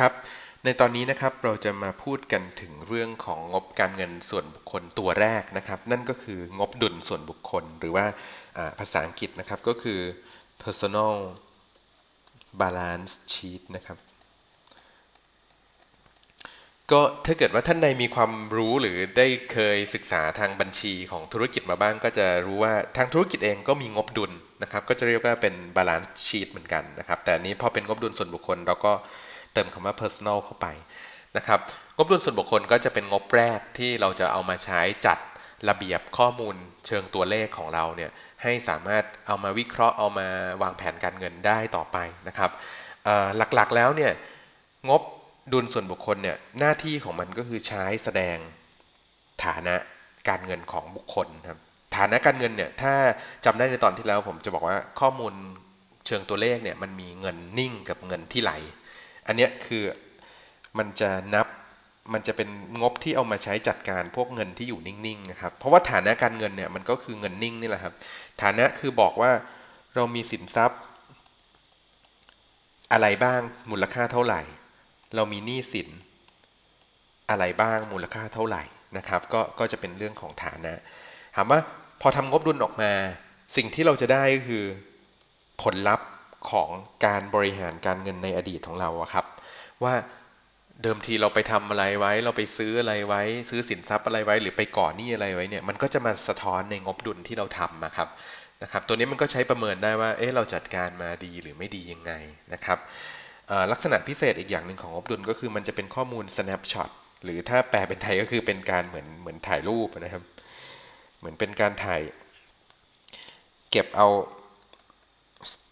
ครับ ในตอนนี้นะครับเราจะมาพูดกันถึงเรื่องของงบการเงินส่วนบุคคลตัวแรกนะครับ นั่นก็คืองบดุลส่วนบุคคล หรือว่าภาษาอังกฤษนะครับก็คือ personal balance sheet นะครับก็ถ้าเกิดว่าท่านใดมีความรู้หรือได้เคยศึกษาทางบัญชีของธุรกิจมาบ้าง ก็จะรู้ว่าทางธุรกิจเองก็มีงบดุลนะครับ ก็จะเรียกว่าเป็น balance sheet เหมือนกันนะครับ แต่อันนี้พอเป็นงบดุลส่วนบุคคลเราก็ เติมคำว่า personal เข้าไปนะครับงบดุลส่วนบุคคลก็จะเป็นงบแรกที่เราจะเอามาใช้จัดระเบียบข้อมูลเชิงตัวเลขของเราเนี่ยให้สามารถเอามาวิเคราะห์เอามาวางแผนการเงินได้ต่อไปนะครับหลักๆแล้วเนี่ยงบดุลส่วนบุคคลเนี่ยหน้าที่ของมันก็คือใช้แสดงฐานะการเงินของบุคคลครับฐานะการเงินเนี่ยถ้าจำได้ในตอนที่แล้วผมจะบอกว่าข้อมูลเชิงตัวเลขเนี่ยมันมีเงินนิ่งกับเงินที่ไหล อันนี้คือมันจะนับมันจะเป็นงบที่เอามาใช้จัดการพวกเงินที่อยู่นิ่งๆนะครับ เพราะว่าฐานะการเงินเนี่ยมันก็คือเงินนิ่งนี่แหละครับ ฐานะคือบอกว่าเรามีสินทรัพย์ อะไรบ้างมูลค่าเท่าไหร่ เรามีหนี้สินอะไรบ้างมูลค่าเท่าไหร่นะครับ ก็ก็จะเป็นเรื่องของฐานะ ถามว่าพอทำงบดุลออกมา สิ่งที่เราจะได้ก็คือผลลัพธ์ ของการบริหารการเงินในอดีตของเราครับ ว่าเดิมทีเราไปทำอะไรไว้ เราไปซื้ออะไรไว้ ซื้อสินทรัพย์อะไรไว้ หรือไปก่อนหนี้อะไรไว้เนี่ยมันก็จะมาสะท้อนในงบดุลที่เราทำนะครับนะครับตัวนี้มันก็ใช้ประเมินได้ว่าเอ๊ะเราจัดการมาดีหรือไม่ดียังไงนะครับลักษณะพิเศษอีกอย่างหนึ่งของงบดุลก็คือมันจะเป็นข้อมูล snapshot หรือถ้าแปลเป็นไทยก็คือเป็นการเหมือนเหมือนถ่ายรูปนะครับ เหมือนเป็นการถ่าย เก็บเอา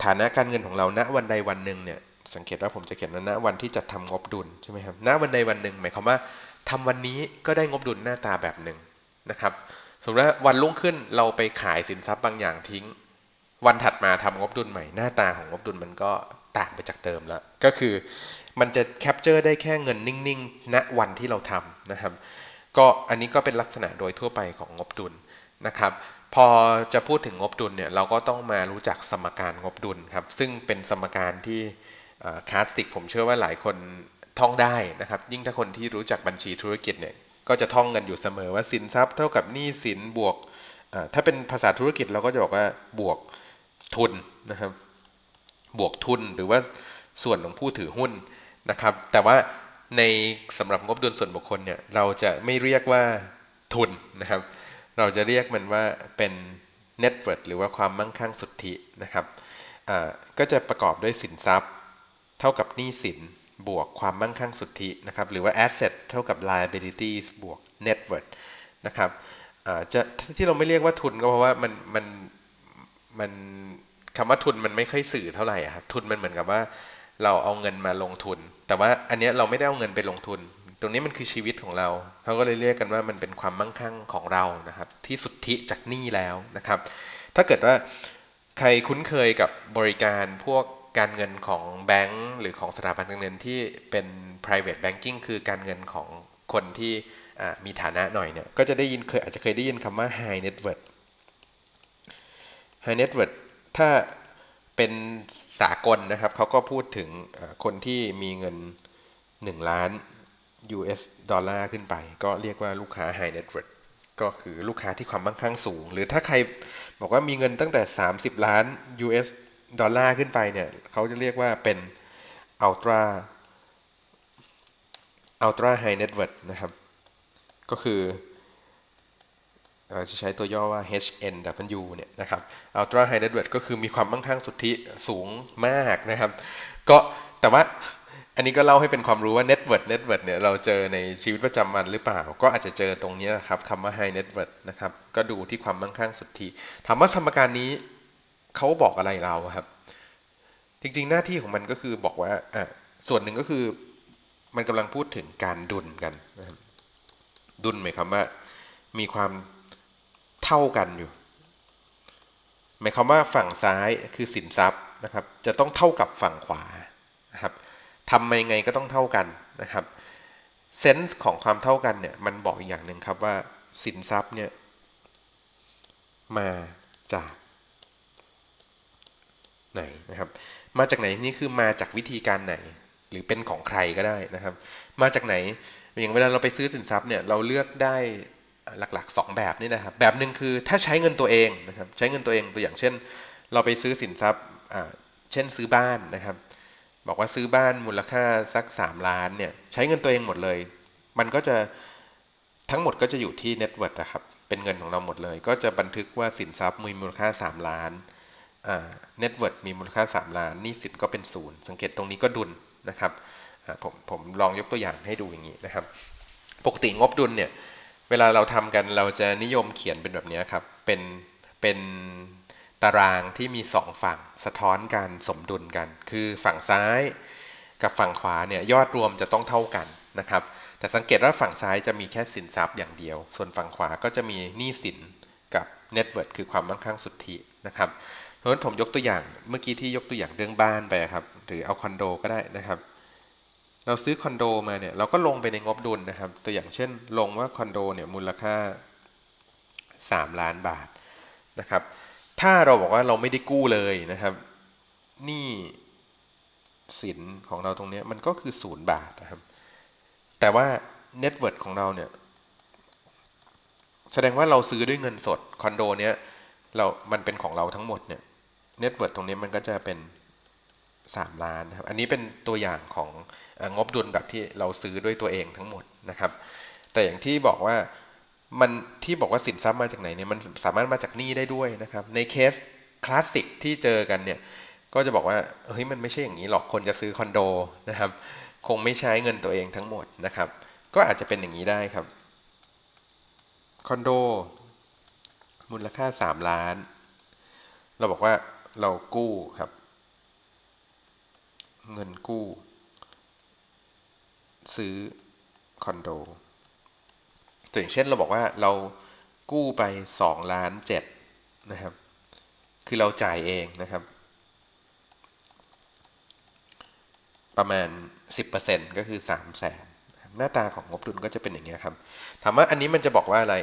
ฐานะการเงินของเราณวันใดวันหนึ่งเนี่ยสังเกตว่าผมจะเขียนว่าณวันที่จัดทำงบดุลใช่ไหมครับณวันใดวันหนึ่งหมายความว่าทำวันนี้ก็ได้งบดุลหน้าตาแบบหนึ่งนะครับ สมมติว่าวันรุ่งขึ้นเราไปขายสินทรัพย์บางอย่างทิ้ง วันถัดมาทำงบดุลใหม่หน้าตาของงบดุลมันก็ต่างไปจากเดิมแล้วก็คือมันจะแคปเจอร์ได้แค่เงินนิ่งๆ ณวันที่เราทำนะครับ ก็อันนี้ก็เป็นลักษณะโดยทั่วไปของงบดุล นะครับพอจะพูดถึงงบดุลเนี่ยเราก็ต้องมารู้จักสมการงบดุลครับ ซึ่งเป็นสมการที่คลาสสิกผมเชื่อว่าหลายคนท่องได้นะครับ ยิ่งถ้าคนที่รู้จักบัญชีธุรกิจเนี่ยก็จะท่องกันอยู่เสมอว่าสินทรัพย์เท่ากับหนี้สินบวกถ้าเป็นภาษาธุรกิจเราก็จะบอกว่าบวกทุนนะครับ บวกทุนหรือว่าส่วนของผู้ถือหุ้นนะครับ แต่ว่าในสำหรับงบดุลส่วนบุคคลเนี่ยเราจะไม่เรียกว่าทุนนะครับ เราจะเรียกมันว่าเป็น net worth หรือว่าความมั่งคั่งสุทธินะครับก็จะประกอบด้วยสินทรัพย์ เท่ากับหนี้สินบวกความมั่งคั่งสุทธินะครับหรือว่า asset เท่ากับ liabilities บวก net worth นะครับจะที่เราไม่เรียกว่าทุนก็เพราะว่ามันมันมันคำว่าทุนมันไม่ค่อยสื่อเท่าไหร่ครับทุนมันเหมือนกับว่าเราเอาเงินมาลงทุน แต่ว่าอันนี้เราไม่ได้เอาเงินไปลงทุน ตรงนี้มันคือชีวิตของเราเขาก็เลยเรียกกันว่ามันเป็นความมั่งคั่งของเรานะครับ ที่สุทธิจากหนี้แล้วนะครับ ถ้าเกิดว่าใครคุ้นเคยกับบริการพวกการเงินของแบงก์หรือของสถาบันการเงินที่เป็น private banking คือการเงินของคนที่มีฐานะหน่อยเนี่ย ก็จะได้ยินเคยอาจจะเคยได้ยินคำว่า high net worth high net worth ถ้าเป็นสากลนะครับเขาก็พูดถึงคนที่มีเงิน 1 ล้าน US ดอลลาร์ขึ้นไป ก็เรียกว่าลูกค้า high net worth ก็คือลูกค้าที่ความมั่งคั่งสูง หรือถ้าใครบอกว่ามีเงินตั้งแต่ 30 ล้าน US ดอลลาร์ขึ้นไปเนี่ยเขาจะเรียกว่าเป็น ultra ultra high net worth นะครับ ก็คือเราจะใช้ตัวย่อว่า HNW เนี่ยนะครับ ultra high net worth ก็คือมีความมั่งคั่งสุทธิสูงมากนะครับ ก็แต่ว่า อันนี้ก็เล่าให้เป็นความรู้ว่า net worth net worth เนี่ยเราเจอในชีวิตประจำวันหรือเปล่า ก็อาจจะเจอตรงนี้ครับคำว่า high net worth นะครับ ก็ดูที่ความมั่งคั่งสุทธิถามว่าสมการนี้เขาบอกอะไรเราครับ จริงๆ หน้าที่ของมันก็คือบอกว่าอะส่วนหนึ่งก็คือมันกำลังพูดถึงการดุลกันนะครับดุลหมายความว่า มีความเท่ากันอยู่ หมายความว่าฝั่งซ้ายคือสินทรัพย์นะครับ จะต้องเท่ากับฝั่งขวานะครับ ทำยังไงก็ต้องเท่ากันนะครับเซนส์ของความเท่ากันเนี่ยมันบอกอีกอย่างหนึ่งครับว่าสินทรัพย์เนี่ยมาจากไหนนะครับมาจากไหนนี่คือมาจากวิธีการไหน หรือเป็นของใครก็ได้นะครับ มาจากไหนอย่างเวลาเราไปซื้อสินทรัพย์เนี่ยเราเลือกได้หลักๆ 2 แบบนี่นะครับ แบบหนึ่งคือถ้าใช้เงินตัวเองนะครับใช้เงินตัวเองตัวอย่างเช่น เราไปซื้อสินทรัพย์เช่นซื้อบ้านนะครับ บอกว่าซื้อบ้านมูลค่าสัก 3 ล้านเนี่ยใช้เงินตัวเองหมดเลย มันก็จะทั้งหมดก็จะอยู่ที่ net worth นะครับเป็นเงินของเราหมดเลย ก็จะบันทึกว่าสินทรัพย์มีมูลค่า 3 ล้านเน็ตเวิร์ดมีมูลค่า 3 ล้านนี่สินก็เป็นศูนย์สังเกตตรงนี้ก็ดุลนะครับผมผมลองยกตัวอย่างให้ดูอย่างนี้นะครับ ปกติงบดุลเนี่ยเวลาเราทำกันเราจะนิยมเขียนเป็นแบบนี้ครับเป็นเป็น ตารางที่มี2ฝั่งสะท้อนการสมดุลกัน คือฝั่งซ้ายกับฝั่งขวาเนี่ยยอดรวมจะต้องเท่ากันนะครับ แต่สังเกตว่าฝั่งซ้ายจะมีแค่สินทรัพย์อย่างเดียว ส่วนฝั่งขวาก็จะมีหนี้สินกับเน็ตเวิร์ดคือความมั่งคั่งสุทธินะครับเพราะฉะนั้นผมยกตัวอย่างเมื่อกี้ที่ยกตัวอย่างเรื่องบ้านไปครับ หรือเอาคอนโดก็ได้นะครับ เราซื้อคอนโดมาเนี่ยเราก็ลงไปในงบดุลนะครับ ตัวอย่างเช่น ลงว่าคอนโดเนี่ยมูลค่า 3 ล้านบาทนะครับ ถ้าเราบอกว่าเราไม่ได้กู้เลยนะครับหนี้สินของเราตรงนี้มันก็คือศูนย์บาทนะครับ แต่ว่าเน็ตเวิร์ดของเราเนี่ยแสดงว่าเราซื้อด้วยเงินสดคอนโดเนี้ยเรา มันเป็นของเราทั้งหมดเนี่ยเน็ตเวิร์ดตรงนี้มันก็จะเป็น 3 ล้านนะครับ อันนี้เป็นตัวอย่างของงบดุลแบบที่เราซื้อด้วยตัวเองทั้งหมดนะครับ แต่อย่างที่บอกว่า มันที่บอกว่าสินทรัพย์มาจากไหนเนี่ยมันสามารถมาจากหนี้ได้ด้วยนะครับ ในเคสคลาสสิกที่เจอกันเนี่ยก็จะบอกว่าเฮ้ยมันไม่ใช่อย่างนี้หรอกคนจะซื้อคอนโดนะครับ คงไม่ใช้เงินตัวเองทั้งหมดนะครับ ก็อาจจะเป็นอย่างนี้ได้ครับคอนโดมูลค่าสามล้าน เราบอกว่าเรากู้ครับ เงินกู้ ซื้อคอนโด ตัวอย่างเช่นเราบอกว่าเรากู้ไปสองล้านเจ็ดนะครับ คือเราจ่ายเองนะครับ ประมาณ 10%ก็คือ3 0 0แสนหน้าตาของงบดุลก็จะเป็นอย่างนี้ครับ ถามว่าอันนี้มันจะบอกว่าอะไร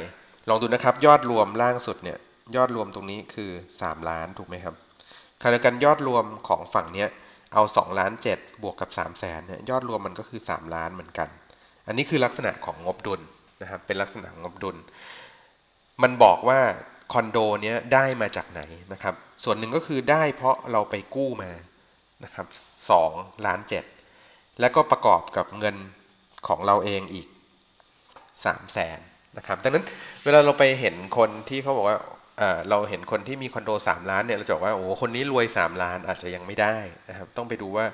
ลองดูนะครับ ยอดรวมล่างสุดเนี่ยยอดรวมตรงนี้คือ 3 ล้านถูกไหมครับขณะเดียวกันยอดรวมของฝั่งเนี้ยเอา2ล้าน7บวกกับ3 0 0แสนเนี่ยยอดรวมมันก็คือ 3 ล้านเหมือนกัน อันนี้คือลักษณะของงบดุล นะครับเป็นลักษณะของงบดุล มันบอกว่าคอนโดเนี้ยได้มาจากไหนนะครับ ส่วนหนึ่งก็คือได้เพราะเราไปกู้มานะครับ2ล้าน7แล้วก็ประกอบกับเงินของเราเองอีกสามแสนนะครับดังนั้นเวลาเราไปเห็นคนที่เขาบอกว่าเราเห็นคนที่มีคอนโดสามล้านเนี่ยเราจะบอกว่าโอ้คนนี้รวยสามล้านอาจจะยังไม่ได้นะครับต้องไปดูว่า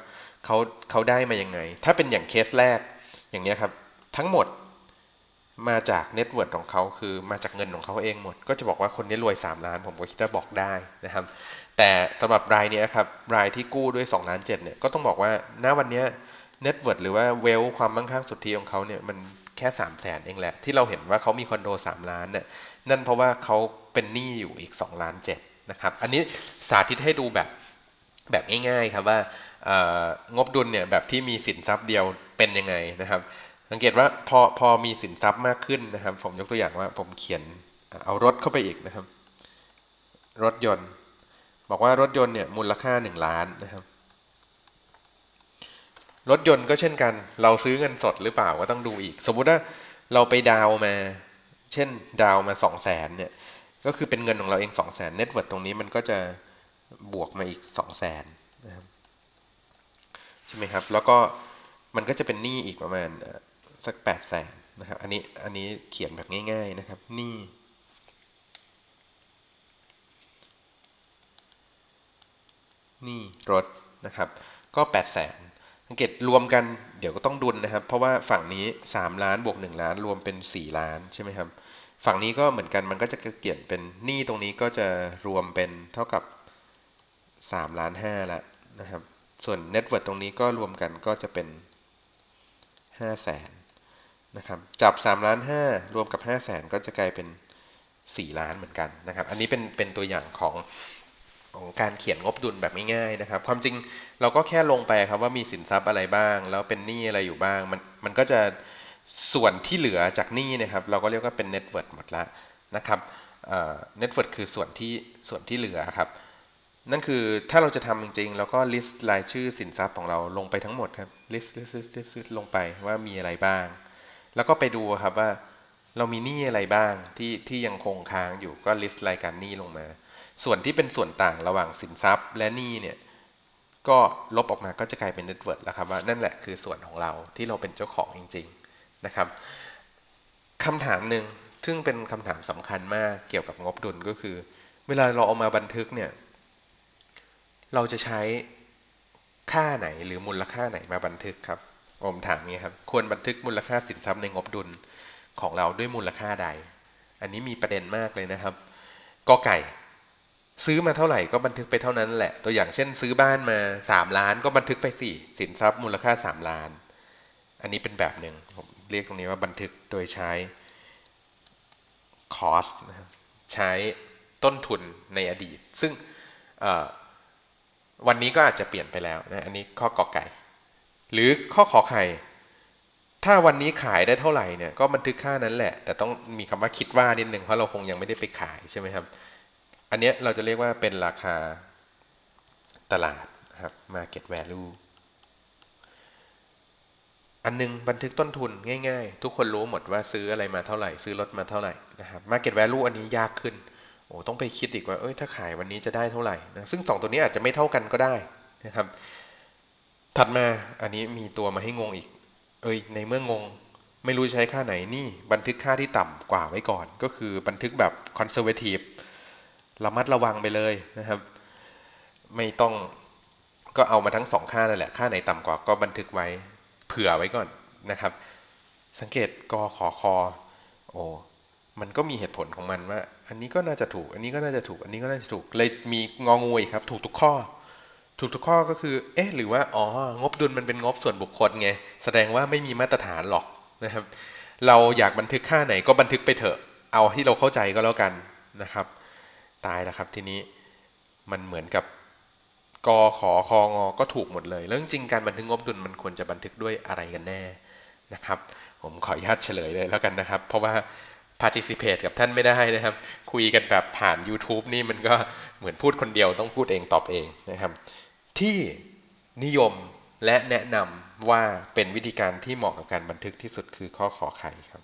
เขาเขาได้มายังไง ถ้าเป็นอย่างเคสแรกอย่างนี้ครับทั้งหมด มาจากเน็ตเวิร์ดของเขาคือมาจากเงินของเขาเองหมด ก็จะบอกว่าคนนี้รวย 3 ล้าน ผมก็คิดว่าบอกได้นะครับ แต่สำหรับรายนี้ครับรายที่กู้ด้วย2ล้าน7เนี่ยก็ต้องบอกว่าณวันนี้เน็ตเวิร์ดหรือว่าเวลความมั่งคั่งสุทธิของเขาเนี่ยมันแค่3 0 0แสนเองแหละ ที่เราเห็นว่าเขามีคอนโด 3 ล้านเนี่ยนั่นเพราะว่าเขาเป็นหนี้อยู่อีก2ล้าน7นะครับอันนี้สาธิตให้ดูแบบแบบง่ายๆครับว่างบดุลเนี่ยแบบที่มีสินทรัพย์เดียวเป็นยังไงนะครับ สังเกตว่าพอพอมีสินทรัพย์มากขึ้นนะครับ ผมยกตัวอย่างว่าผมเขียนเอารถเข้าไปอีกนะครับ รถยนต์ บอกว่ารถยนต์เนี่ยมูลค่า 1 ล้านนะครับรถยนต์ก็เช่นกัน เราซื้อเงินสดหรือเปล่าก็ต้องดูอีก สมมุติว่าเราไปดาวมา เช่นดาวมาสองแสนเนี่ย ก็คือเป็นเงินของเราเองสองแสนเน็ตเวิร์ดตรงนี้มันก็จะบวกมาอีกสองแสนนะครับ ใช่ไหมครับ แล้วก็มันก็จะเป็นหนี้อีกประมาณ สักแปดแสนนะครับ อันนี้อันนี้เขียนแบบง่าย ๆนะครับ นี้หนี้รถนะครับ ก็แปดแสนสังเกตรวมกันเดี๋ยวก็ต้องดุลนะครับ เพราะว่าฝั่งนี้ 3 ล้านบวก 1 ล้านรวมเป็น 4 ล้านใช่ไหมครับ ฝั่งนี้ก็เหมือนกันมันก็จะเปลี่ยนเป็นหนี้ตรงนี้ก็จะรวมเป็นเท่ากับ 3 ล้าน5ล้วนะครับ ส่วน Net Worth ตรงนี้ก็รวมกันก็จะเป็น5แสน นะครับจับ3ล้าน5รวมกับ5แสนก็จะกลายเป็น 4 ล้านเหมือนกันนะครับ อันนี้เป็นเป็นตัวอย่างของของการเขียนงบดุลแบบง่ายๆนะครับ ความจริงเราก็แค่ลงไปครับว่ามีสินทรัพย์อะไรบ้าง แล้วเป็นหนี้อะไรอยู่บ้าง มันมันก็จะส่วนที่เหลือจากหนี้นะครับ เราก็เรียกว่าเป็น net worth หมดละนะครับเน็ตเวิร์ดคือส่วนที่ส่วนที่เหลือครับ นั่นคือถ้าเราจะทำจริงๆเราก็ list รายชื่อสินทรัพย์ของเราลงไปทั้งหมดครับ list list list list list ลงไปว่ามีอะไรบ้าง แล้วก็ไปดูครับว่า เรามีหนี้อะไรบ้างที่ที่ยังคงค้างอยู่ก็ list รายการหนี้ลงมา ส่วนที่เป็นส่วนต่างระหว่างสินทรัพย์ และหนี้เนี่ยก็ลบออกมาก็จะกลายเป็น net worth แล้วครับว่านั่นแหละคือส่วนของเราที่เราเป็นเจ้าของจริง ๆนะครับคำถามหนึ่งซึ่งเป็นคำถามสำคัญมากเกี่ยวกับงบดุลก็คือ เวลาเราเอามาบันทึกเนี่ย เราจะใช้ค่าไหนหรือมูลค่าไหนมาบันทึกครับ ผมถามนี้ครับ ควรบันทึกมูลค่าสินทรัพย์ในงบดุลของเราด้วยมูลค่าใด อันนี้มีประเด็นมากเลยนะครับกอไก่ ซื้อมาเท่าไหร่ก็บันทึกไปเท่านั้นแหละ ตัวอย่างเช่น ซื้อบ้านมาสามล้านก็บันทึกไปสี่สินทรัพย์มูลค่าสามล้าน อันนี้เป็นแบบหนึ่งผมเรียกตรงนี้ว่าบันทึกโดยใช้ cost นะครับใช้ต้นทุนในอดีต ซึ่งวันนี้ก็อาจจะเปลี่ยนไปแล้วนะ อันนี้ข้อกอไก่ หรือข้อขอไข่ถ้าวันนี้ขายได้เท่าไหร่เนี่ยก็บันทึกค่านั้นแหละ แต่ต้องมีคำว่าคิดว่านิดนึงเพราะเราคงยังไม่ได้ไปขายใช่ไหมครับ อันนี้เราจะเรียกว่าเป็นราคาตลาดครับ market value อันนึงบันทึกต้นทุนง่ายๆ ทุกคนรู้หมดว่าซื้ออะไรมาเท่าไหร่ ซื้อรถมาเท่าไหร่นะครับ market value อันนี้ยากขึ้นโอ้ต้องไปคิดอีกว่าเอ้ยถ้าขายวันนี้จะได้เท่าไหร่นะซึ่งสองตัวนี้อาจจะไม่เท่ากันก็ได้นะครับ ถัดมาอันนี้มีตัวมาให้งงอีก เอ้ยในเมื่องง ไม่รู้ใช้ค่าไหนนี่บันทึกค่าที่ต่ำกว่าไว้ก่อน ก็คือบันทึกแบบ conservative ระมัดระวังไปเลยนะครับ ไม่ต้องก็เอามาทั้งสองค่านั่นแหละ ค่าไหนต่ำกว่าก็บันทึกไว้เผื่อไว้ก่อนนะครับ สังเกตกอขอคอโอ้มันก็มีเหตุผลของมันว่า อันนี้ก็น่าจะถูก อันนี้ก็น่าจะถูก อันนี้ก็น่าจะถูก เลยมีงองูอีกครับ ถูกทุกข้อ ถูกทุกข้อก็คือ เอ๊ะ หรือว่า อ๋อ งบดุลมันเป็นงบส่วนบุคคลไง แสดงว่าไม่มีมาตรฐานหรอกนะครับ เราอยากบันทึกค่าไหนก็บันทึกไปเถอะ เอาที่เราเข้าใจก็แล้วกันนะครับ ตายแล้วครับทีนี้ มันเหมือนกับกอขอคองอก็ถูกหมดเลย แล้วจริงการบันทึกงบดุลมันควรจะบันทึกด้วยอะไรกันแน่นะครับ ผมขออนุญาตเฉลยเลยแล้วกันนะครับ เพราะว่า participate กับท่านไม่ได้นะครับ คุยกันแบบผ่าน YouTube นี่มันก็เหมือนพูดคนเดียวต้องพูดเองตอบเองนะครับ ที่นิยมและแนะนำว่าเป็นวิธีการที่เหมาะกับการบันทึกที่สุดคือข้อขอไข่ครับ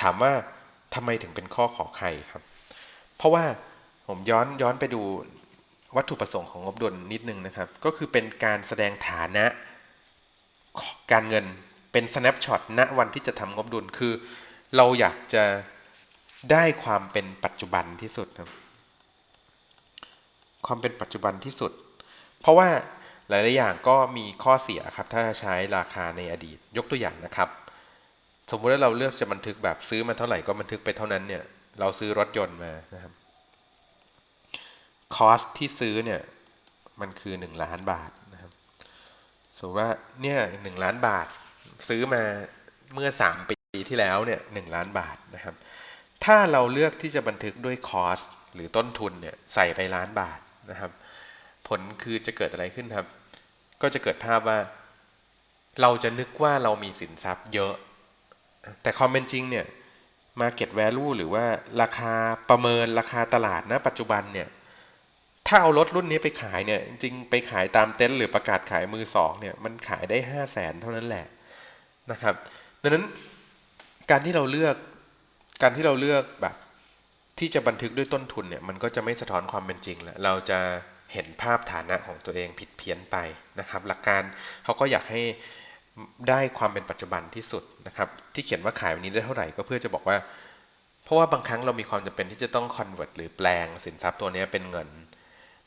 ถามว่าทำไมถึงเป็นข้อขอไข่ครับ เพราะว่าผมย้อนย้อนไปดูวัตถุประสงค์ของงบดุลนิดนึงนะครับ ก็คือเป็นการแสดงฐานะการเงินเป็น snapshot ณวันที่จะทำงบดุลคือ เราอยากจะได้ความเป็นปัจจุบันที่สุดครับ ความเป็นปัจจุบันที่สุด เพราะว่าหลายๆอย่างก็มีข้อเสียครับ ถ้าใช้ราคาในอดีต ยกตัวอย่างนะครับ สมมุติว่าเราเลือกจะบันทึกแบบซื้อมาเท่าไหร่ก็บันทึกไปเท่านั้นเนี่ย เราซื้อรถยนต์มานะครับ คอสที่ซื้อเนี่ย มันคือหนึ่งล้านบาทนะครับ สมมติว่าเนี่ยหนึ่งล้านบาท ซื้อมาเมื่อสามปีที่แล้วเนี่ยหนึ่งล้านบาทนะครับ ถ้าเราเลือกที่จะบันทึกด้วยคอสหรือต้นทุนเนี่ยใส่ไปล้านบาทนะครับ ผลคือจะเกิดอะไรขึ้นครับ ก็จะเกิดภาพว่า เราจะนึกว่าเรามีสินทรัพย์เยอะ แต่ความเป็นจริงเนี่ย Market Value หรือว่าราคาประเมินราคาตลาดณปัจจุบันเนี่ยถ้าเอารถรุ่นนี้ไปขายเนี่ยจริงๆไปขายตามเต็นท์หรือประกาศขายมือสองเนี่ยมันขายได้ห้าแสนเท่านั้นแหละนะครับ ดังนั้นการที่เราเลือกการที่เราเลือกแบบที่จะบันทึกด้วยต้นทุนเนี่ยมันก็จะไม่สะท้อนความเป็นจริงแล้วเราจะ เห็นภาพฐานะของตัวเองผิดเพี้ยนไปนะครับ หลักการเขาก็อยากให้ได้ความเป็นปัจจุบันที่สุดนะครับที่เขียนว่าขายวันนี้ได้เท่าไหร่ก็เพื่อจะบอกว่า เพราะว่าบางครั้งเรามีความจำเป็นที่จะต้อง convert หรือแปลงสินทรัพย์ตัวนี้เป็นเงิน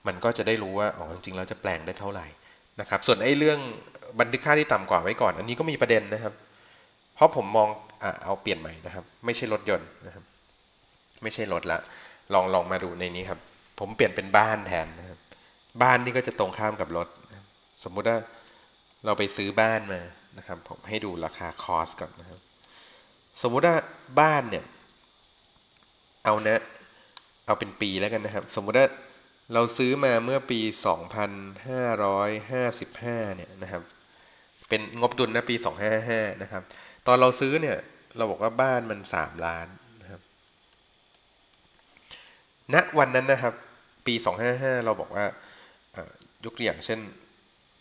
มันก็จะได้รู้ว่าอ๋อจริงๆแล้วจะแปลงได้เท่าไหร่นะครับส่วนไอ้เรื่องบันทึกค่าที่ต่ำกว่าไว้ก่อน อันนี้ก็มีประเด็นนะครับ เพราะผมมองอเอาเปลี่ยนใหม่นะครับ ไม่ใช่รถยนต์นะครับ ไม่ใช่รถละลองลองมาดูในนี้ครับ ผมเปลี่ยนเป็นบ้านแทนนะครับ บ้านนี่ก็จะตรงข้ามกับรถ สมมุติว่าเราไปซื้อบ้านมานะครับ ผมให้ดูราคาคอสก่อนนะครับ สมมุติว่าบ้านเนี่ย เอานะ เอาเป็นปีแล้วกันนะครับ สมมุติว่าเราซื้อมาเมื่อปี 2555 เนี่ยนะครับ เป็นงบดุลนะปี 255นะครับ ตอนเราซื้อเนี่ย เราบอกว่าบ้านมัน 3 ล้านนะครับ ณ วันนั้นนะครับ ปี 255 เราบอกว่า ยกตัวอย่างเช่น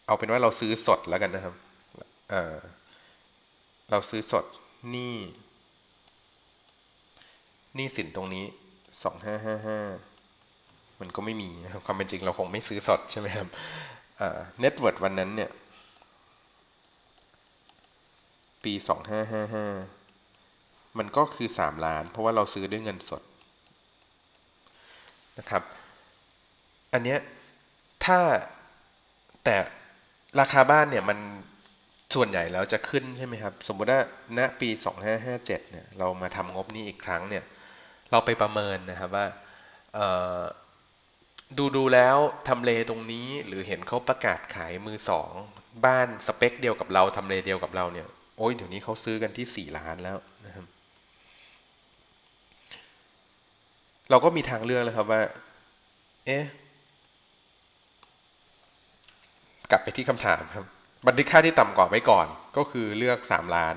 เอาเป็นว่าเราซื้อสดแล้วกันนะครับเราซื้อสดนี้หนี้สินตรงนี้2555มันก็ไม่มีนะครับความเป็นจริงเราคงไม่ซื้อสดใช่ไหมครับเน็ตเวิร์ดวันนั้นเนี่ย ปี2555มันก็คือ3ล้าน เพราะว่าเราซื้อด้วยเงินสดนะครับ อันเนี้ย ถ้าแต่ราคาบ้านเนี่ยมันส่วนใหญ่แล้วจะขึ้นใช่ไหมครับ สมมุติว่าณปี 2557เนี่ยเรามาทำงบนี้อีกครั้งเนี่ย เราไปประเมินนะครับว่าดูดูแล้วทำเลตรงนี้หรือเห็นเขาประกาศขายมือสอง บ้านสเปคเดียวกับเราทำเลเดียวกับเราเนี่ยโอ้ยเดี๋ยวนี้เขาซื้อกันที่ 4 ล้านแล้วนะครับ เราก็มีทางเลือกแล้วครับว่า เอ๊ะ กลับไปที่คำถามครับ บันทึกค่าที่ต่ำกว่าไว้ก่อน ก็คือเลือกสามล้าน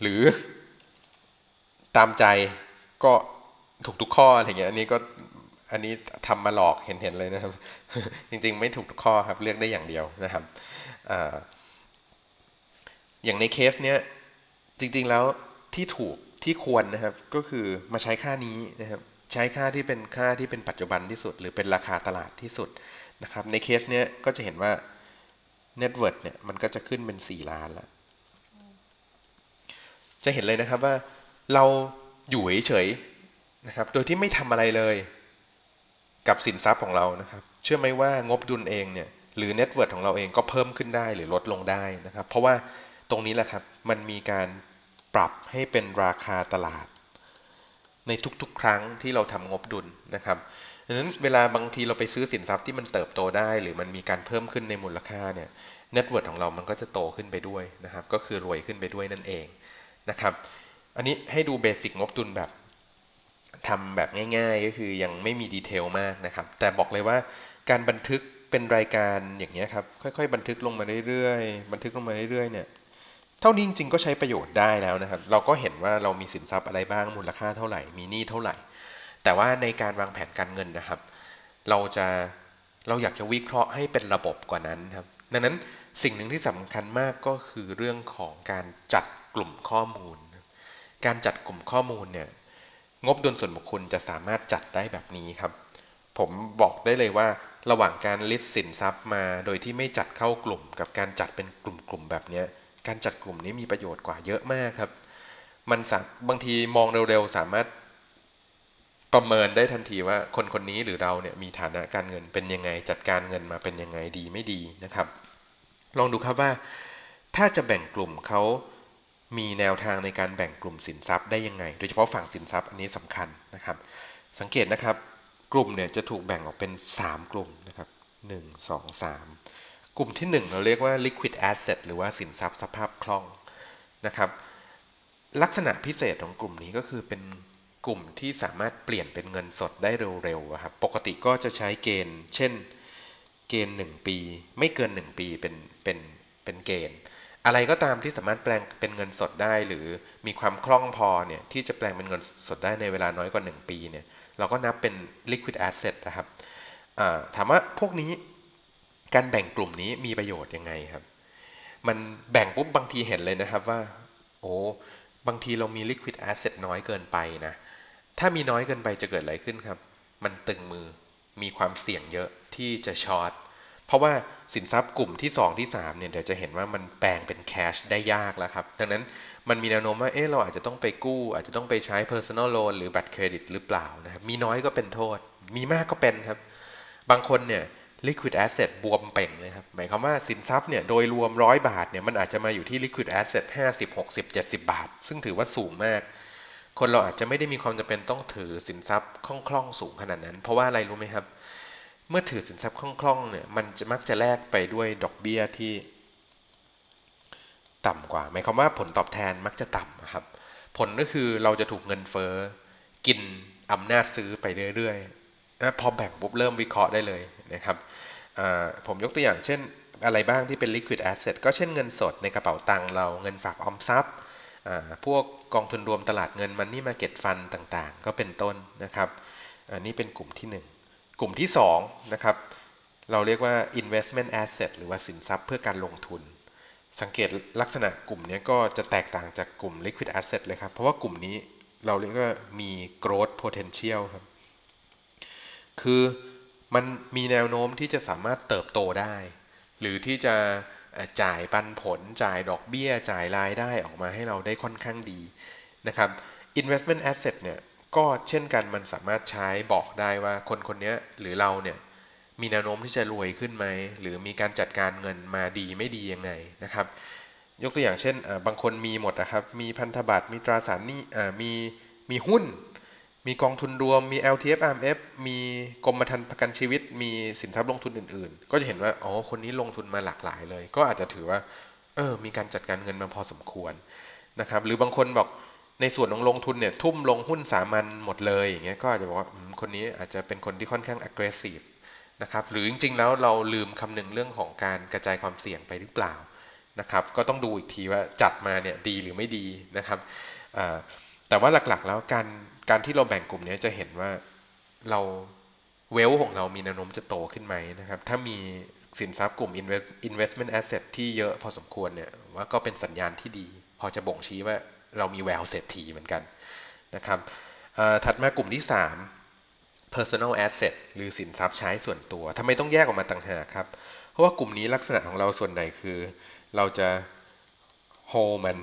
หรือตามใจก็ถูกทุกข้ออะไรเงี้ยอันนี้ก็อันนี้ทำมาหลอกเห็นเห็นเลยนะครับ จริงๆ ไม่ถูกทุกข้อครับเลือกได้อย่างเดียวนะครับออย่างในเคสเนี้ยจริงๆแล้วที่ถูกที่ควรนะครับก็คือมาใช้ค่านี้นะครับ ใช้ค่าที่เป็นค่าที่เป็นปัจจุบันที่สุด หรือเป็นราคาตลาดที่สุด นะครับในเคสเนี้ยก็จะเห็นว่า Net Worth เนี่ยมันก็จะขึ้นเป็น 4 ล้านแล้ว จะเห็นเลยนะครับว่าเราอยู่เฉยๆนะครับ โดยที่ไม่ทำอะไรเลยกับสินทรัพย์ของเรานะครับ เชื่อไหมว่างบดุลเองเนี่ยหรือ Net Worth ของเราเองก็เพิ่มขึ้นได้หรือลดลงได้นะครับ เพราะว่าตรงนี้แหละครับมันมีการปรับให้เป็นราคาตลาด ในทุกๆ ครั้งที่เราทำงบดุลนะครับ ดังนั้นเวลาบางทีเราไปซื้อสินทรัพย์ที่มันเติบโตได้ หรือมันมีการเพิ่มขึ้นในมูลค่าเนี่ยเน็ตเวิร์ดของเรามันก็จะโตขึ้นไปด้วยนะครับ ก็คือรวยขึ้นไปด้วยนั่นเองนะครับ อันนี้ให้ดูเบสิกงบดุลแบบทำแบบง่ายๆ ก็คือยังไม่มีดีเทลมากนะครับ แต่บอกเลยว่าการบันทึกเป็นรายการอย่างนี้ครับค่อยๆ บันทึกลงมาเรื่อยๆ บันทึกลงมาเรื่อยๆเนี่ยเท่านี้จริงๆก็ใช้ประโยชน์ได้แล้วนะครับ เราก็เห็นว่าเรามีสินทรัพย์อะไรบ้างมูลค่าเท่าไหร่ มีหนี้เท่าไหร่ แต่ว่าในการวางแผนการเงินนะครับ เราจะเราอยากจะวิเคราะห์ให้เป็นระบบกว่านั้นครับ ดังนั้นสิ่งหนึ่งที่สำคัญมากก็คือเรื่องของการจัดกลุ่มข้อมูล การจัดกลุ่มข้อมูลเนี่ยงบดุลส่วนบุคคลจะสามารถจัดได้แบบนี้ครับ ผมบอกได้เลยว่าระหว่างการลิสต์สินทรัพย์มา โดยที่ไม่จัดเข้ากลุ่ม กับการจัดเป็นกลุ่มๆแบบนี้การจัดกลุ่มนี้มีประโยชน์กว่าเยอะมากครับ มันบางทีมองเร็วๆ สามารถ ประเมินได้ทันทีว่าคนคนนี้หรือเราเนี่ยมีฐานะการเงินเป็นยังไง จัดการเงินมาเป็นยังไงดีไม่ดีนะครับ ลองดูครับว่า ถ้าจะแบ่งกลุ่มเขามีแนวทางในการแบ่งกลุ่มสินทรัพย์ได้ยังไง โดยเฉพาะฝั่งสินทรัพย์อันนี้สำคัญนะครับ สังเกตนะครับกลุ่มเนี่ยจะถูกแบ่งออกเป็น 3 กลุ่มนะครับ1 2 3 กลุ่มที่ 1 เราเรียกว่า liquid asset หรือว่าสินทรัพย์สภาพคล่องนะครับ ลักษณะพิเศษของกลุ่มนี้ก็คือเป็น กลุ่มที่สามารถเปลี่ยนเป็นเงินสดได้เร็วๆครับปกติก็จะใช้เกณฑ์ เช่นเกณฑ์หนึ่งปี ไม่เกินหนึ่งปีเป็นเป็นเป็นเกณฑ์ อะไรก็ตามที่สามารถแปลงเป็นเงินสดได้ หรือมีความคล่องพอเนี่ยที่จะแปลงเป็นเงินสดได้ในเวลาน้อยกว่า 1 ปีเนี่ยเราก็นับเป็น liquid asset นะครับถามว่าพวกนี้การแบ่งกลุ่มนี้มีประโยชน์ยังไงครับ มันแบ่งปุ๊บบางทีเห็นเลยนะครับว่า โอ้บางทีเรามี liquid asset น้อยเกินไปนะ ถ้ามีน้อยเกินไปจะเกิดอะไรขึ้นครับ มันตึงมือมีความเสี่ยงเยอะที่จะช็อตเพราะว่าสินทรัพย์กลุ่มที่ 2 ที่ 3 เนี่ยเดี๋ยวจะเห็นว่ามันแปลงเป็นแคชได้ยากแล้วครับ ดังนั้นมันมีแนวโน้มว่าเออเราอาจจะต้องไปกู้ อาจจะต้องไปใช้ personal loan หรือบัตรเครดิตหรือเปล่านะครับมีน้อยก็เป็นโทษ มีมากก็เป็นครับ บางคนเนี่ย liquid asset บวมเป่งเลยครับ หมายความว่าสินทรัพย์เนี่ยโดยรวมร้อยบาทเนี่ยมันอาจจะมาอยู่ที่ liquid asset 50 60 70 บาท ซึ่งถือว่าสูงมาก คนเราอาจจะไม่ได้มีความจำเป็นต้องถือสินทรัพย์คล่องๆสูงขนาดนั้น เพราะว่าอะไรรู้ไหมครับ เมื่อถือสินทรัพย์คล่องๆเนี่ยมันจะมักจะแลกไปด้วยดอกเบี้ยที่ต่ำกว่า หมายความว่าผลตอบแทนมักจะต่ำครับ ผลก็คือเราจะถูกเงินเฟ้อกินอำนาจซื้อไปเรื่อยๆพอแบ่งปุ๊บเริ่มวิเคราะห์ได้เลยนะครับผมยกตัวอย่างเช่นอะไรบ้างที่เป็น liquid asset ก็เช่นเงินสดในกระเป๋าตังค์เรา เงินฝากออมทรัพย์ พวกกองทุนรวมตลาดเงินมันนี่มาเก็ตฟันต่างๆ ก็เป็นต้นนะครับ อันนี้เป็นกลุ่มที่ 1 กลุ่มที่2นะครับเราเรียกว่า investment asset หรือว่าสินทรัพย์เพื่อการลงทุน สังเกตลักษณะกลุ่มนี้ก็จะแตกต่างจากกลุ่ม liquid asset เลยครับ เพราะว่ากลุ่มนี้เราเรียกว่ามี growth potential ครับ คือมันมีแนวโน้มที่จะสามารถเติบโตได้ หรือที่จะ จ่ายปันผล จ่ายดอกเบี้ย จ่ายรายได้ออกมาให้เราได้ค่อนข้างดีนะครับ investment asset เนี่ยก็เช่นกันมันสามารถใช้บอกได้ว่าคนคนนี้หรือเราเนี่ยมีแนวโน้มที่จะรวยขึ้นไหม หรือมีการจัดการเงินมาดีไม่ดียังไงนะครับ ยกตัวอย่างเช่นบางคนมีหมดนะครับ มีพันธบัตรมีตราสารหนี้มีมีหุ้น มีกองทุนรวม มี LTF RMF มีกรมธรรม์ประกันชีวิต มีสินทรัพย์ลงทุนอื่นๆ ก็จะเห็นว่า อ๋อ คนนี้ลงทุนมาหลากหลายเลย ก็อาจจะถือว่า เออ มีการจัดการเงินมาพอสมควรนะครับ หรือบางคนบอก ในส่วนของลงทุนเนี่ย ทุ่มลงหุ้นสามัญหมดเลยอย่างเงี้ย ก็อาจจะบอกว่า คนนี้อาจจะเป็นคนที่ค่อนข้าง aggressive นะครับ หรือจริงๆ แล้วเราลืมคำนึงเรื่องของการกระจายความเสี่ยงไปหรือเปล่านะครับ ก็ต้องดูอีกทีว่าจัดมาเนี่ยดีหรือไม่ดีนะครับอ่า แต่ว่าหลักๆ แล้วการการที่เราแบ่งกลุ่มนี้จะเห็นว่าเราเวลของเรามีแนวโน้มจะโตขึ้นไหมนะครับ ถ้ามีสินทรัพย์กลุ่ม investment asset ที่เยอะพอสมควรเนี่ยว่าก็เป็นสัญญาณที่ดี พอจะบ่งชี้ว่าเรามีแววเศรษฐีเหมือนกันนะครับถัดมากลุ่มที่ 3 personal asset หรือสินทรัพย์ใช้ส่วนตัวทำไมต้องแยกออกมาต่างหากครับ เพราะว่ากลุ่มนี้ลักษณะของเราส่วนใหญ่คือ เราจะ hold มัน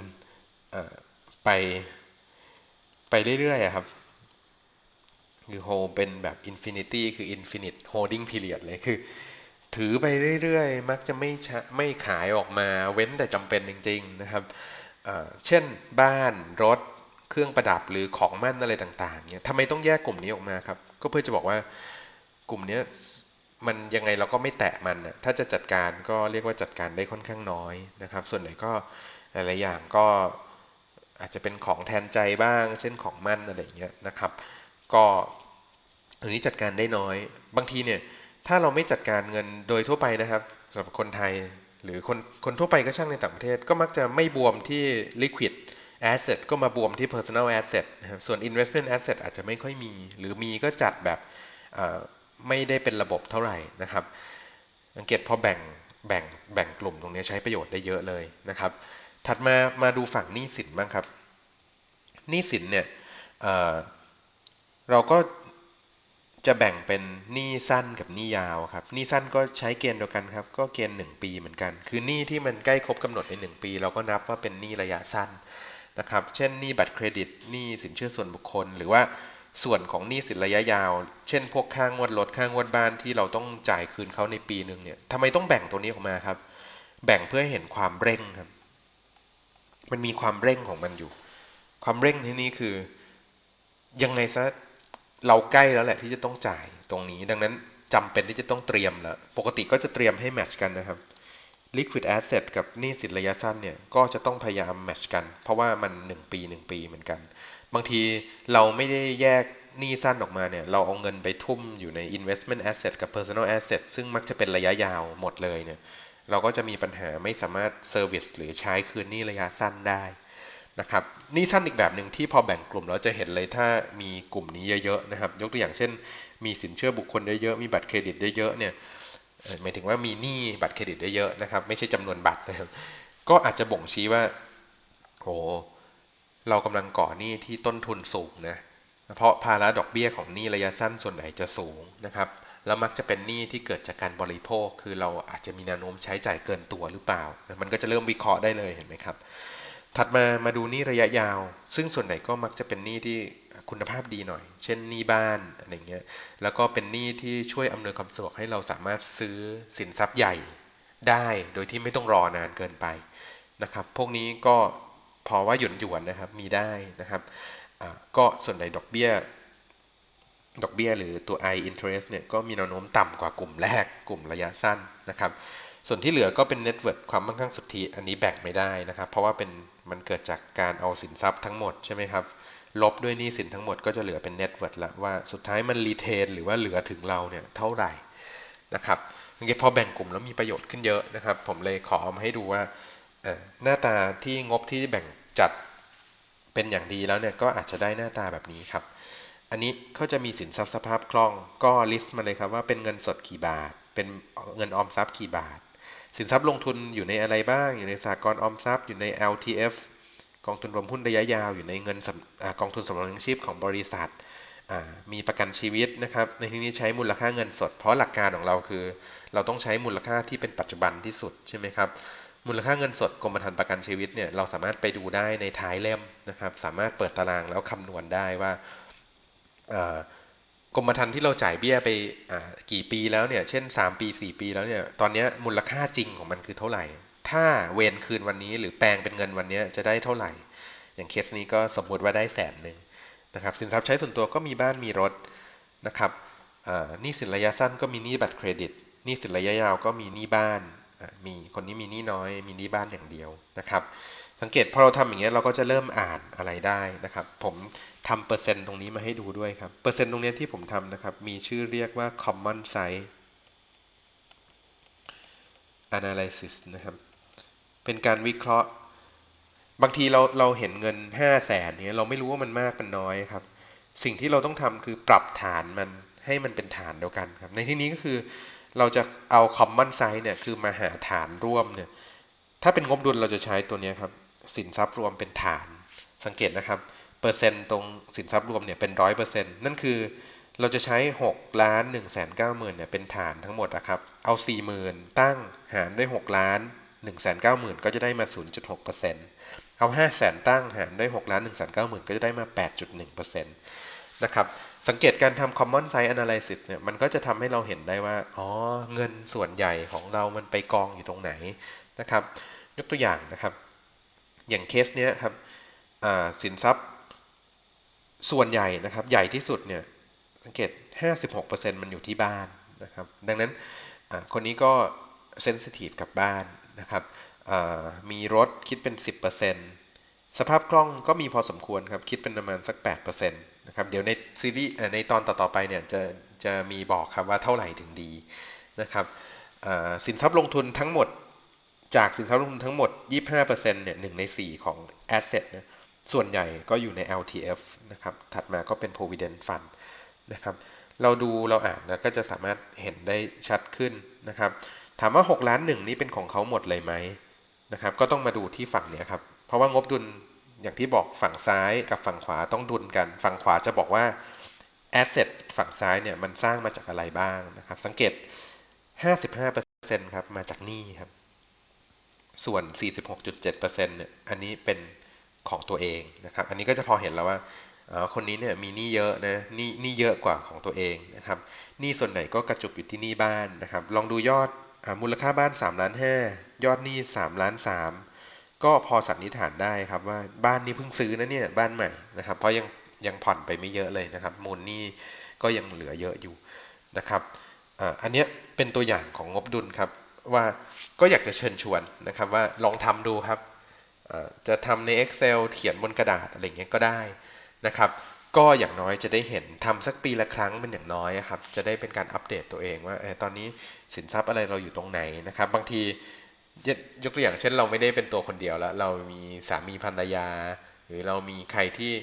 ไป ไปเรื่อยๆครับ คือ hold เป็นแบบ infinity คือ infinite holding period เลยคือ ถือไปเรื่อยๆ มักจะไม่ไม่ขายออกมาเว้นแต่จำเป็นจริง ๆนะครับเช่นบ้านรถเครื่องประดับหรือของมั่นอะไรต่าง ๆเนี่ยทำไมต้องแยกกลุ่มนี้ออกมาครับ ก็เพื่อจะบอกว่ากลุ่มนี้มันยังไงเราก็ไม่แตะมันนะถ้าจะจัดการก็เรียกว่าจัดการได้ค่อนข้างน้อยนะครับ ส่วนไหนก็หลายๆอย่างก็ อาจจะเป็นของแทนใจบ้าง เช่นของมั่นอะไรอย่างเงี้ยนะครับ ก็อันนี้จัดการได้น้อย บางทีเนี่ยถ้าเราไม่จัดการเงินโดยทั่วไปนะครับสำหรับคนไทยหรือคนคนทั่วไปก็ช่างในต่างประเทศก็มักจะไม่บวมที่ liquid asset ก็มาบวมที่ personal asset นะครับส่วน investment asset อาจจะไม่ค่อยมี หรือมีก็จัดแบบไม่ได้เป็นระบบเท่าไหร่นะครับสังเกตพอแบ่งแบ่งแบ่งกลุ่มตรงนี้ใช้ประโยชน์ได้เยอะเลยนะครับ ถัดมามาดูฝั่งหนี้สินบ้างครับหนี้สินเนี่ยเราก็จะแบ่งเป็นหนี้สั้นกับหนี้ยาวครับหนี้สั้นก็ใช้เกณฑ์เดียวกันครับ ก็เกณฑ์ 1 ปีเหมือนกัน คือหนี้ที่มันใกล้ครบกำหนดใน 1 ปี เราก็นับว่าเป็นหนี้ระยะสั้นนะครับ เช่นหนี้บัตรเครดิตหนี้สินเชื่อส่วนบุคคล หรือว่าส่วนของหนี้สินระยะยาว เช่น พวกค่างวดรถค่างวดบ้านที่เราต้องจ่ายคืนเขาในปีหนึ่งเนี่ยทำไมต้องแบ่งตัวนี้ออกมาครับ แบ่งเพื่อให้เห็นความเร่งครับ มันมีความเร่งของมันอยู่ ความเร่งที่นี้คือยังไงซะเราใกล้แล้วแหละที่จะต้องจ่ายตรงนี้ ดังนั้นจำเป็นที่จะต้องเตรียมแล้ว ปกติก็จะเตรียมให้แมทช์กันนะครับ liquid asset กับหนี้สินระยะสั้นเนี่ยก็จะต้องพยายามแมทช์กัน เพราะว่ามัน 1 ปี 1 ปีเหมือนกัน บางทีเราไม่ได้แยกหนี้สั้นออกมาเนี่ย เราเอาเงินไปทุ่มอยู่ใน investment asset กับ personal asset ซึ่งมักจะเป็นระยะยาวหมดเลยเนี่ย เราก็จะมีปัญหาไม่สามารถ service หรือใช้คืนหนี้ระยะสั้นได้นะครับนี่สั้นอีกแบบหนึ่งที่พอแบ่งกลุ่มเราจะเห็นเลยถ้ามีกลุ่มนี้เยอะๆนะครับ ยกตัวอย่างเช่น มีสินเชื่อบุคคลเยอะๆมีบัตรเครดิตเยอะๆเนี่ยหมายถึงว่ามีหนี้บัตรเครดิตเยอะๆนะครับ ไม่ใช่จำนวนบัตรนะครับก็อาจจะบ่งชี้ว่าโหเรากำลังก่อหนี้ที่ต้นทุนสูงนะเพราะภาระดอกเบี้ยของหนี้ระยะสั้นส่วนไหนจะสูงนะครับ แล้วมักจะเป็นหนี้ที่เกิดจากการบริโภค คือเราอาจจะมีแนวโน้มใช้จ่ายเกินตัวหรือเปล่า มันก็จะเริ่มวิเคราะห์ได้เลยเห็นไหมครับ ถัดมามาดูหนี้ระยะยาว ซึ่งส่วนไหนก็มักจะเป็นหนี้ที่คุณภาพดีหน่อย เช่นหนี้บ้านอะไรเงี้ย แล้วก็เป็นหนี้ที่ช่วยอำนวยความสะดวกให้เราสามารถซื้อสินทรัพย์ใหญ่ได้โดยที่ไม่ต้องรอนานเกินไปนะครับ พวกนี้ก็พอว่าหยุนหยวนนะครับ มีได้นะครับ ก็ส่วนใดดอกเบี้ย ดอกเบี้ยหรือตัว i interest เนี่ยก็มีแนวโน้มต่ำกว่ากลุ่มแรกกลุ่มระยะสั้นนะครับ ส่วนที่เหลือก็เป็น net worth ความมั่งคั่งสุทธิอันนี้แบ่งไม่ได้นะครับ เพราะว่าเป็นมันเกิดจากการเอาสินทรัพย์ทั้งหมดใช่ไหมครับ ลบด้วยหนี้สินทั้งหมดก็จะเหลือเป็น net worth ละว่าสุดท้ายมันรีเทนหรือว่าเหลือถึงเราเนี่ยเท่าไหร่นะครับเงี้พอแบ่งกลุ่มแล้วมีประโยชน์ขึ้นเยอะนะครับ ผมเลยขอเอามาให้ดูว่าหน้าตาที่งบที่แบ่งจัดเป็นอย่างดีแล้วเนี่ยก็อาจจะได้หน้าตาแบบนี้ครับ อันนี้เขาจะมีสินทรัพย์สภาพคล่องก็ลิสต์มาเลยครับว่าเป็นเงินสดกี่บาท เป็นเงินออมทรัพย์กี่บาท สินทรัพย์ลงทุนอยู่ในอะไรบ้าง อยู่ในสหกรณ์ออมทรัพย์ อยู่ใน LTF กองทุนรวมหุ้นระยะยาว อยู่ในเงินอกองทุนสำรองเลี้ยงชีพของบริษัทมีประกันชีวิตนะครับ ในที่นี้ใช้มูลค่าเงินสด เพราะหลักการของเราคือ เราต้องใช้มูลค่าที่เป็นปัจจุบันที่สุดใช่ไหมครับ มูลค่าเงินสดกรมธรรม์ประกันชีวิตเนี่ยเราสามารถไปดูได้ในท้ายเล่มนะครับ สามารถเปิดตารางแล้วคำนวณได้ว่า กรมธรรม์ที่เราจ่ายเบี้ยไปกี่ปีแล้วเนี่ย เช่น 3 ปี 4 ปีแล้วเนี่ย ตอนนี้มูลค่าจริงของมันคือเท่าไหร่ ถ้าเวนคืนวันนี้หรือแปลงเป็นเงินวันนี้จะได้เท่าไหร่ อย่างเคสนี้ก็สมมุติว่าได้แสนหนึ่งนะครับ สินทรัพย์ใช้ส่วนตัวก็มีบ้านมีรถนะครับหนี้สินระยะสั้นก็มีหนี้บัตรเครดิตหนี้สินระยะยาวก็มีหนี้บ้าน มีคนนี้มีหนี้น้อย มีหนี้บ้านอย่างเดียวนะครับ สังเกตพอเราทำอย่างเงี้ยเราก็จะเริ่มอ่านอะไรได้นะครับ ผมทำเปอร์เซ็นต์ตรงนี้มาให้ดูด้วยครับ เปอร์เซ็นต์ตรงนี้ที่ผมทำนะครับ มีชื่อเรียกว่า common size analysis นะครับ เป็นการวิเคราะห์ บางทีเราเราเห็นเงินห้าแสนเนี้ยเราไม่รู้ว่ามันมากมันน้อยครับ สิ่งที่เราต้องทำคือปรับฐานมันให้มันเป็นฐานเดียวกันครับ ในที่นี้ก็คือเราจะเอา common size เนี่ยคือมาหาฐานร่วมเนี่ย ถ้าเป็นงบดุลเราจะใช้ตัวเนี้ยครับ สินทรัพย์รวมเป็นฐาน สังเกตนะครับ เปอร์เซ็นต์ตรงสินทรัพย์รวมเนี่ยเป็นร้อยเปอร์เซ็นต์นั่นคือเราจะใช้6ล้าน1 9 0 0 0 0เก้าหมื่นเนี่ยเป็นฐานทั้งหมดนะครับ เอา 40,000 ตั้งหารด้วย 6 ล้าน1 9 0 0 0 0ก็จะได้มา 0.6%เอา 5 0 0 0 0 0ตั้งหารด้วย6ล้าน1 9 0 0 0 0ก็จะได้มา 8.1%นะครับ สังเกตการทำ common size analysis เนี่ยมันก็จะทำให้เราเห็นได้ว่า อ๋อ เงินส่วนใหญ่ของเรามันไปกองอยู่ตรงไหนนะครับ ยกตัวอย่างนะครับ อย่างเคสเนี้ยครับอ่าสินทรัพย์ส่วนใหญ่นะครับ ใหญ่ที่สุดเนี่ยสังเกต 56%มันอยู่ที่บ้านนะครับ ดังนั้นอ่าคนนี้ก็เซนซิทีฟกับบ้านนะครับอ่ามีรถคิดเป็น 10%สภาพคล่องก็มีพอสมควรครับ คิดเป็นประมาณสัก 8%นะครับ เดี๋ยวในซีรีส์ในตอนต่อๆไปเนี่ยจะจะมีบอกครับว่าเท่าไหร่ถึงดีนะครับอ่าสินทรัพย์ลงทุนทั้งหมด จากสินทรัพย์ลงทุนทั้งหมด 25%เนี่ย1ใน 4 ของ asset นะส่วนใหญ่ก็อยู่ใน LTF นะครับ ถัดมาก็เป็น provident fund นะครับ เราดูเราอ่านแล้วก็จะสามารถเห็นได้ชัดขึ้นนะครับ ถามว่า 6 ล้านหนึ่งนี้เป็นของเขาหมดเลยไหมนะครับ ก็ต้องมาดูที่ฝั่งเนี้ยครับ เพราะว่างบดุลอย่างที่บอกฝั่งซ้ายกับฝั่งขวาต้องดุลกัน ฝั่งขวาจะบอกว่า asset ฝั่งซ้ายเนี่ยมันสร้างมาจากอะไรบ้างนะครับ สังเกต 55%ครับ มาจากหนี้ครับ ส่วน 46.7%เนี่ยอันนี้เป็นของตัวเองนะครับ อันนี้ก็จะพอเห็นแล้วว่าคนนี้เนี่ยมีหนี้เยอะนะหนี้หนี้เยอะกว่าของตัวเองนะครับหนี้ส่วนไหนก็กระจุกอยู่ที่หนี้บ้านนะครับ ลองดูยอดอมูลค่าบ้าน3ล้าน5ยอดหนี้3ล้าน3ก็พอสันนิษฐานได้ครับว่าบ้านนี้เพิ่งซื้อนะเนี่ยบ้านใหม่นะครับ เพราะยังยังผ่อนไปไม่เยอะเลยนะครับ มูลหนี้ก็ยังเหลือเยอะอยู่นะครับอันนี้เป็นตัวอย่างของงบดุลครับ ว่าก็อยากจะเชิญชวนนะครับว่าลองทำดูครับจะทำใน Excel เขียนบนกระดาษอะไรเงี้ยก็ได้นะครับ ก็อย่างน้อยจะได้เห็นทำสักปีละครั้งเป็นอย่างน้อยครับ จะได้เป็นการอัปเดตตัวเองว่าออตอนนี้สินทรัพย์อะไรเราอยู่ตรงไหนนะครับ บางทียกยกตัวอย่างเช่นเราไม่ได้เป็นตัวคนเดียวแล้ว เรามีสามีภรรยา หรือเรามีใครที่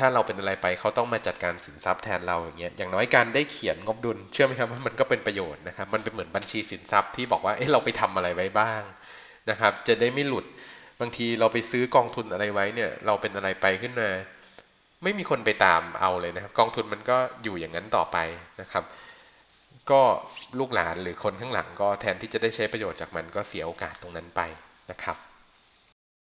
ถ้าเราเป็นอะไรไปเขาต้องมาจัดการสินทรัพย์แทนเราอย่างเงี้ยอย่างน้อยการได้เขียนงบดุลเชื่อไหมครับว่ามันก็เป็นประโยชน์นะครับ มันเป็นเหมือนบัญชีสินทรัพย์ที่บอกว่าเอ๊ะเราไปทำอะไรไว้บ้างนะครับ จะได้ไม่หลุดบางทีเราไปซื้อกองทุนอะไรไว้เนี่ยเราเป็นอะไรไปขึ้นมา ไม่มีคนไปตามเอาเลยนะครับ กองทุนมันก็อยู่อย่างนั้นต่อไปนะครับ ก็ลูกหลานหรือคนข้างหลังก็แทนที่จะได้ใช้ประโยชน์จากมันก็เสียโอกาสตรงนั้นไปนะครับ